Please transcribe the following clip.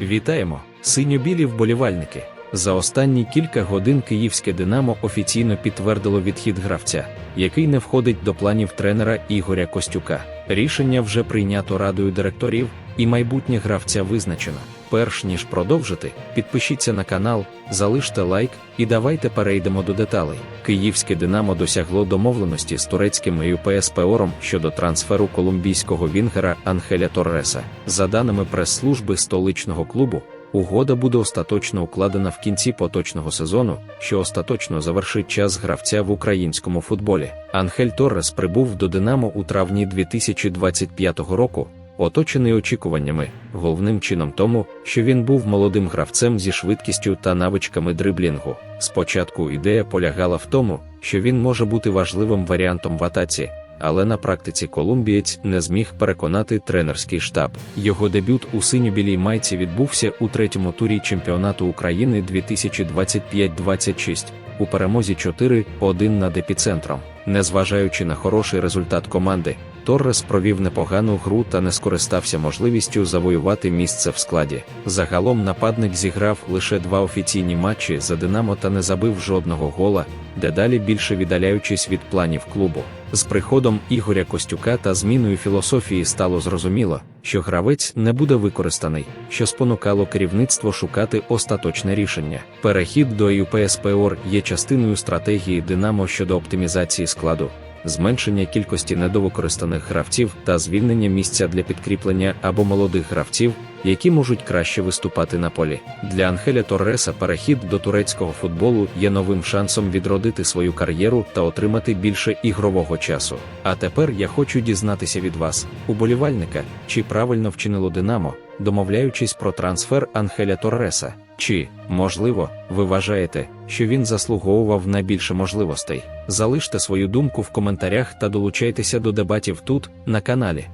Вітаємо, синьо-білі вболівальники. За останні кілька годин київське Динамо офіційно підтвердило відхід гравця, який не входить до планів тренера Ігоря Костюка. Рішення вже прийнято радою директорів, і майбутнє гравця визначено. Перш ніж продовжити, підпишіться на канал, залиште лайк і давайте перейдемо до деталей. Київське Динамо досягло домовленості з турецьким ЮПСПОРом щодо трансферу колумбійського вінгера Анхеля Торреса. За даними прес-служби столичного клубу, угода буде остаточно укладена в кінці поточного сезону, що остаточно завершить час гравця в українському футболі. Анхель Торрес прибув до Динамо у травні 2025 року. Оточений очікуваннями, головним чином тому, що він був молодим гравцем зі швидкістю та навичками дриблінгу. Спочатку ідея полягала в тому, що він може бути важливим варіантом в атаці, але на практиці колумбієць не зміг переконати тренерський штаб. Його дебют у синьо-білій майці відбувся у третьому турі чемпіонату України 2025-26 у перемозі 4-1 над епіцентром. Незважаючи на хороший результат команди, Торрес провів непогану гру та не скористався можливістю завоювати місце в складі. Загалом нападник зіграв лише два офіційні матчі за Динамо та не забив жодного гола, дедалі більше віддаляючись від планів клубу. З приходом Ігоря Костюка та зміною філософії стало зрозуміло, що гравець не буде використаний, що спонукало керівництво шукати остаточне рішення. Перехід до ЮПСПОР є частиною стратегії Динамо щодо оптимізації складу, зменшення кількості недовикористаних гравців та звільнення місця для підкріплення або молодих гравців, які можуть краще виступати на полі. Для Анхеля Торреса перехід до турецького футболу є новим шансом відродити свою кар'єру та отримати більше ігрового часу. А тепер я хочу дізнатися від вас, уболівальника, чи правильно вчинило Динамо, домовляючись про трансфер Анхеля Торреса. Чи, можливо, ви вважаєте, що він заслуговував на більше можливостей? Залиште свою думку в коментарях та долучайтеся до дебатів тут, на каналі.